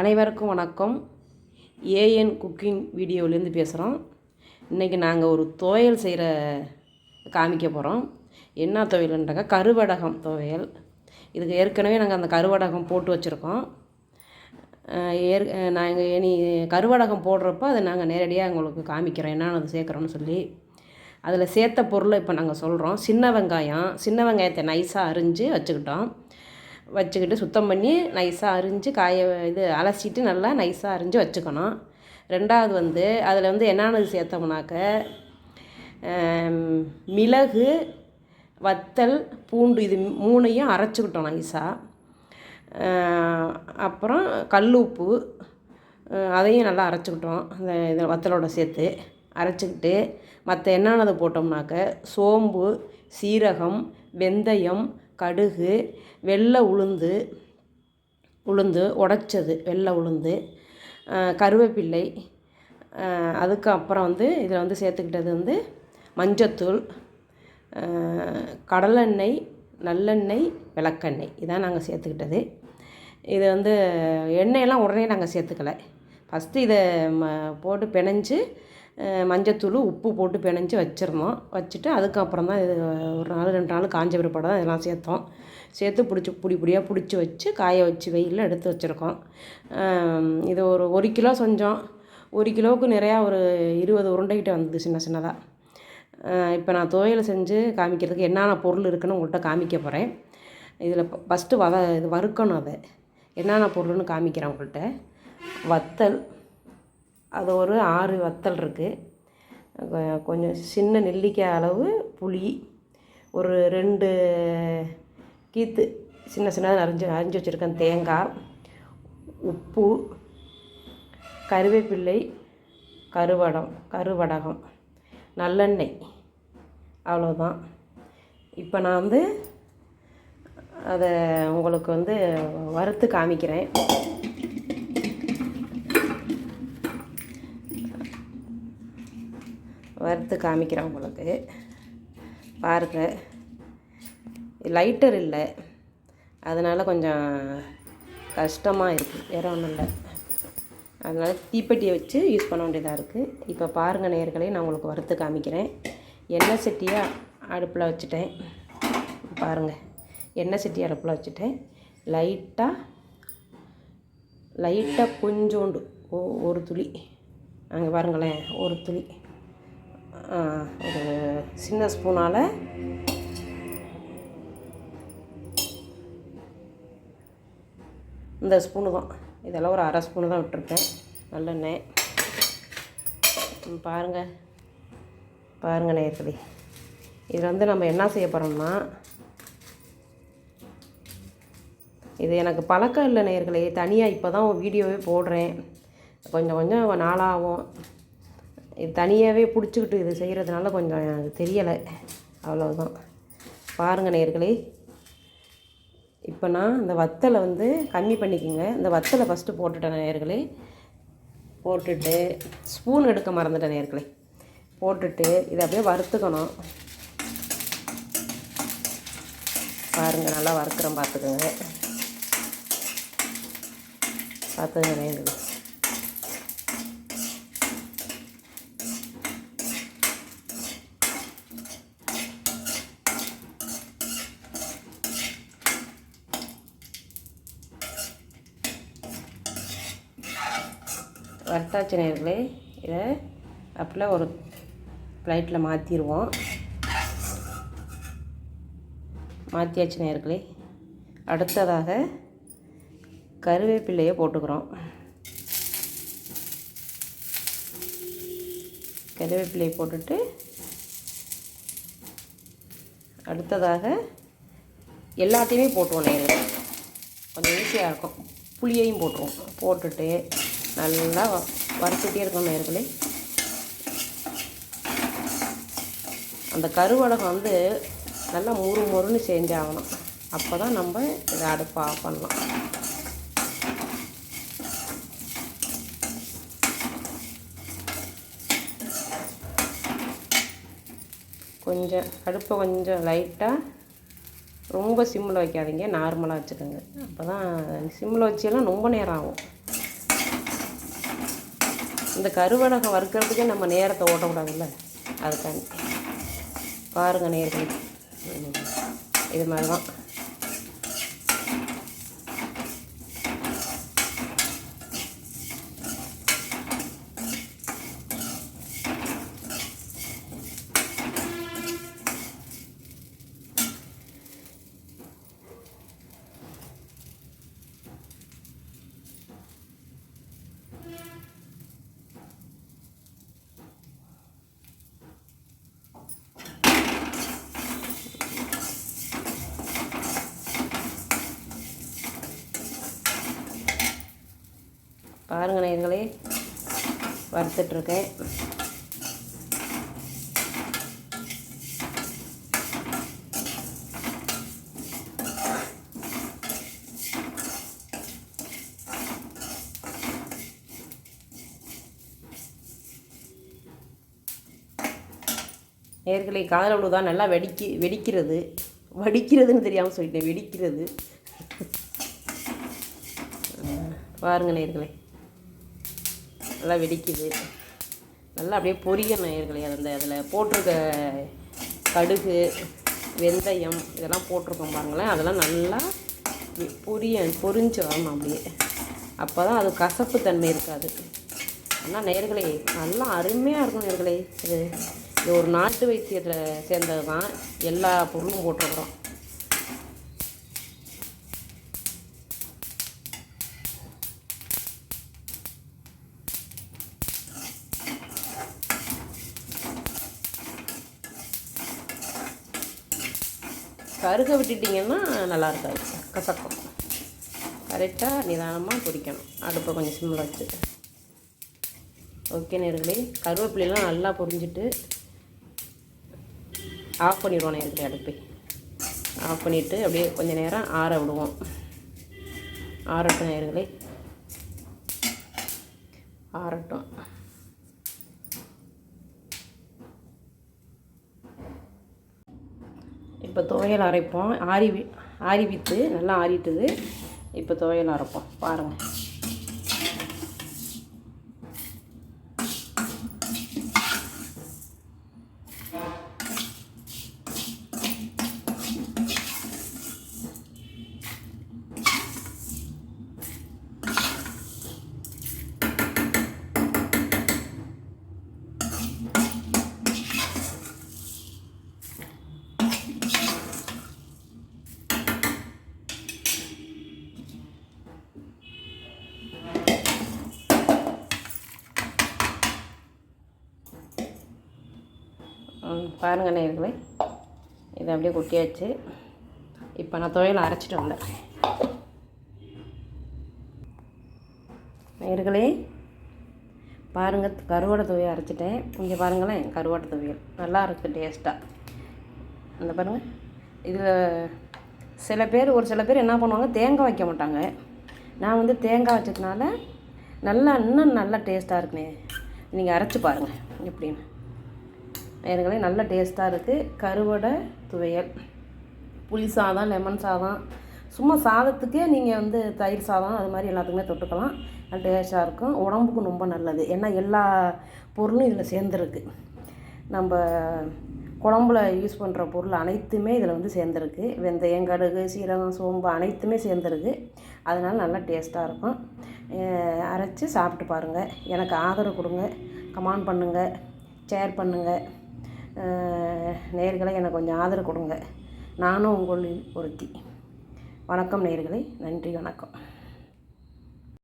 அனைவருக்கும் வணக்கம். AN cooking வீடியோலேருந்து பேசுகிறோம் இன்றைக்கி நாங்கள் ஒரு துவையல் செய்கிற காமிக்க போகிறோம் என்ன துவையல்ன்றாக்க கருவடகம் துவையல். இதுக்கு ஏற்கனவே நாங்கள் அந்த கருவடகம் போட்டு வச்சுருக்கோம். ஏற் நாங்கள் இனி கருவடகம் போடுறப்போ அதை நாங்கள் நேரடியாக உங்களுக்கு காமிக்கிறோம். என்னென்னு அது சேர்க்குறோன்னு சொல்லி. அதில் சேர்த்த பொருளை இப்போ நாங்கள் சொல்கிறோம் சின்ன வெங்காயம். சின்ன வெங்காயத்தை நைஸாக அரிஞ்சு வச்சுக்கிட்டோம். வச்சுக்கிட்டு சுத்தம் பண்ணி நைஸாக அரிஞ்சு காய இது அலசிட்டு நல்லா நைஸாக அரிஞ்சு வச்சுக்கணும். ரெண்டாவது வந்து அதில் வந்து என்னென்னது சேர்த்தோம்னாக்க மிளகு வத்தல் பூண்டு இது மூணையும் அரைச்சிக்கிட்டோம் நைஸாக அப்புறம் கல் உப்பு அதையும் நல்லா அரைச்சிக்கிட்டோம் அந்த இதை வத்தலோட சேர்த்து. அரைச்சிக்கிட்டு மற்ற என்னென்னது போட்டோம்னாக்க சோம்பு சீரகம் வெந்தயம் கடுகு வெள்ளை உளுந்து உளுந்து உடைச்சது வெள்ளை உளுந்து கருவேப்பிள்ளை அதுக்கு அப்புறம் வந்து இதில் வந்து சேர்த்துக்கிட்டது வந்து மஞ்சத்தூள் கடலெண்ணெய் நல்லெண்ணெய் விளக்கெண்ணெய். இதான் நாங்கள் சேர்த்துக்கிட்டது. இது வந்து எண்ணெயெல்லாம் உடனே நாங்கள் சேர்த்துக்கல. ஃபஸ்ட்டு இதை ம போட்டு பிணைஞ்சு மஞ்சத்தூள் உப்பு போட்டு பிணைஞ்சி வச்சிருந்தோம் வச்சுட்டு அதுக்கப்புறம் தான் இது ஒரு நாள் ரெண்டு நாள் காஞ்ச பிற்பாடு தான் இதெல்லாம் சேர்த்தோம். சேர்த்து பிடிச்சி பிடி பிடியாக பிடிச்சி வச்சு காய வச்சு வெயிலில் எடுத்து வச்சுருக்கோம். இது ஒரு ஒரு கிலோ செஞ்சோம். ஒரு கிலோவுக்கு நிறையா ஒரு இருபது உருண்டைக்கிட்ட வந்தது சின்ன சின்னதாக இப்போ நான் துவையல் செஞ்சு காமிக்கிறதுக்கு என்னென்ன பொருள் இருக்குன்னு உங்கள்கிட்ட காமிக்க போகிறேன் இதில் ஃபஸ்ட்டு வத இது வறுக்கணும் அதை. என்னென்ன பொருள்னு காமிக்கிறேன் உங்கள்கிட்ட வத்தல் அது ஒரு ஆறு வத்தல் இருக்குது கொஞ்சம் சின்ன நெல்லிக்காய் அளவு புளி ஒரு ரெண்டு கீத்து சின்ன சின்னதாக அரிஞ்சு அரிஞ்சு வச்சுருக்கேன் தேங்காய் உப்பு கருவேப்பிள்ளை கருவடம் கருவடகம் நல்லெண்ணெய் அவ்வளோதான் இப்போ நான் வந்து அதை உங்களுக்கு வந்து வறுத்து காமிக்கிறேன். வறுத்து காமிக்கிறேன் உங்களுக்கு. பாருங்க. லைட்டர் இல்லை. அதனால் கொஞ்சம் கஷ்டமாக இருக்குது வேற ஒன்றும் இல்லை. அதனால் தீப்பெட்டியை வச்சு யூஸ் பண்ண வேண்டியதாக இருக்குது இப்போ பாருங்கள் நேர்களே நான் உங்களுக்கு வறுத்து காமிக்கிறேன். எண்ணெய் சட்டியை அடுப்பில் வச்சுட்டேன். பாருங்கள் எண்ணெய் சட்டி அடுப்பில் வச்சுட்டேன். லைட்டாக லைட்டாக கொஞ்சோண்டு ஓ ஒரு துளி. அங்கே பாருங்களேன் ஒரு துளி. ஒரு சின்ன ஸ்பூனால் இந்த ஸ்பூனு தான். இதெல்லாம் ஒரு அரை ஸ்பூனு தான் விட்டுருக்கேன். நல்லெண்ணெய். பாருங்கள் பாருங்கள் நேயர்களே. இதில் வந்து நம்ம என்ன செய்ய போகிறோம்னா இது எனக்கு பழக்கம் இல்லை நேர்களே தனியாக இப்போ தான் வீடியோவே போடுறேன். கொஞ்சம் கொஞ்சம் நாளாகும். இது தனியாகவே பிடிச்சிக்கிட்டு இது செய்கிறதுனால கொஞ்சம் எனக்கு தெரியலை. அவ்வளோதான் பாருங்கள் நேர்களே. இப்போ நான் இந்த வத்தலை வந்து கம்மி பண்ணிக்கோங்க. இந்த வத்தலை ஃபஸ்ட்டு போட்டுட்டேன் நேர்களே. போட்டுட்டு ஸ்பூன் எடுக்க மறந்துட்டேன் நேர்களே. போட்டுட்டு இதை அப்படியே வறுத்துக்கணும். பாருங்கள் நல்லா வறுக்கிறேன் பார்த்துக்கோங்க. பார்த்துக்கங்க நேர்களே. வறுத்தாச்சு நேர்களே இதை அப்படியே ஒரு ப்ளைட்டில் மாற்றிடுவோம் மாற்றியாச்சு நேர்களே அடுத்ததாக கருவேப்பிலையை போட்டுக்கிறோம். கருவேப்பிலையை போட்டுட்டு அடுத்ததாக எல்லாத்தையுமே போட்டுருவோம் நேர்களே கொஞ்சம் ஈஸியாக இருக்கும். புளியையும் போட்டுருவோம். போட்டுட்டு நல்லா வறுத்துட்டே இருக்கணும் நேர்களே அந்த கருவடகம் வந்து நல்லா முறு முறுன்னு செஞ்சாகணும் அப்போ தான் நம்ம இதை அடுப்பு ஆஃப் பண்ணலாம். கொஞ்சம் அடுப்பை கொஞ்சம் லைட்டாக ரொம்ப சிம்மில் வைக்காதீங்க நார்மலாக வச்சுக்கோங்க. அப்போ தான் சிம்மில் வச்செல்லாம் ரொம்ப நேரம் ஆகும். இந்த கருவடகம் வறுக்கிறதுக்கே நம்ம நேரத்தை ஓட்டக்கூடாதுல்ல? அதுக்காண்டி. பாருங்கள் நேர்களுக்கு இது மாதிரி தான் பாருங்க நேர்களே வறுத்துட்ருக்கேன். நேர்களை காதல் தான் நல்லா வெடிக்கி வெடிக்கிறது. வடிக்கிறதுன்னு தெரியாமல் சொல்லிட்டேன் வெடிக்கிறது. பாருங்க நேர்களே. நல்லா வெடிக்குது. நல்லா அப்படியே பொரியணும் நேர்களே அந்த அதில் போட்டிருக்க கடுகு வெந்தயம் இதெல்லாம் போட்டிருக்கோம் பாருங்களேன். அதெல்லாம் நல்லா பொரிய பொரிஞ்சு வரணும் அப்படியே. அப்போ தான் அது கசப்பு தன்மை இருக்காது. ஆனால் நேர்களே நல்லா அருமையாக இருக்கும் நேர்களே. இது இது ஒரு நாட்டு வைத்தியத்தில் சேர்ந்தது தான் எல்லா பொருளும் போட்டிருக்கிறோம். கருக விட்டுட்டிங்கன்னா நல்லா இருக்காது கசக்கும். கரெக்டாக நிதானமாக பொரிக்கணும் அடுப்பை கொஞ்சம் சிம்மில் வச்சு ஓகே நேர்களே கருவேப்பிலையெல்லாம் நல்லா பொரிஞ்சிட்டு ஆஃப் பண்ணிடுவோம் நேர்களே அடுப்பை. ஆஃப் பண்ணிவிட்டு அப்படியே கொஞ்சம் நேரம் ஆற விடுவோம். ஆறட்டும் நேர்களே. ஆறட்டும். இப்போ துவையல் அரைப்போம். ஆரி வி- ஆரி நல்லா ஆறிட்டுது. இப்போ துவையல் அரைப்போம். பாருங்கள் ம், பாருங்க நேர்களே இதை அப்படியே கொட்டியாச்சு. இப்போ நான் துவையல் அரைச்சிட்டு வந்தேன் நேர்களே பாருங்கள் கருவாடை துவையை அரைச்சிட்டேன். இங்கே பாருங்களேன் கருவாடை துவையல். நல்லா இருக்குது டேஸ்ட்டாக அந்த பாருங்கள் இதில் சில பேர் ஒரு சில பேர் என்ன பண்ணுவாங்க தேங்காய் வைக்க மாட்டாங்க. நான் வந்து தேங்காய் வச்சதுனால நல்லா இன்னும் நல்லா டேஸ்ட்டாக இருக்குண்ணே நீங்கள் அரைச்சி பாருங்கள் எப்படின்னு. நேர்களே நல்ல டேஸ்ட்டாக இருக்குது கருவடை துவையல். புளி சாதம் லெமன் சாதம். சும்மா சாதத்துக்கே நீங்கள் வந்து தயிர் சாதம் அது மாதிரி எல்லாத்துக்குமே தொட்டுக்கலாம். நல்ல டேஸ்ட்டாக இருக்கும். உடம்புக்கும் ரொம்ப நல்லது. ஏன்னா எல்லா பொருளும் இதில் சேர்ந்துருக்கு. நம்ம குழம்புல யூஸ் பண்ணுற பொருள் அனைத்துமே இதில் வந்து சேர்ந்துருக்கு. வெந்தயம் கடுகு சீரகம் சோம்பு அனைத்துமே சேர்ந்துருக்கு. அதனால் நல்லா டேஸ்ட்டாக இருக்கும். அரைச்சி சாப்பிட்டு பாருங்கள் எனக்கு ஆதரவு கொடுங்க. கமெண்ட் பண்ணுங்கள் ஷேர் பண்ணுங்கள் நேர்களை எனக்கு கொஞ்சம் ஆதரவு கொடுங்க. நானும் உங்களில் ஒருத்தி வணக்கம் நேர்களை. நன்றி வணக்கம்.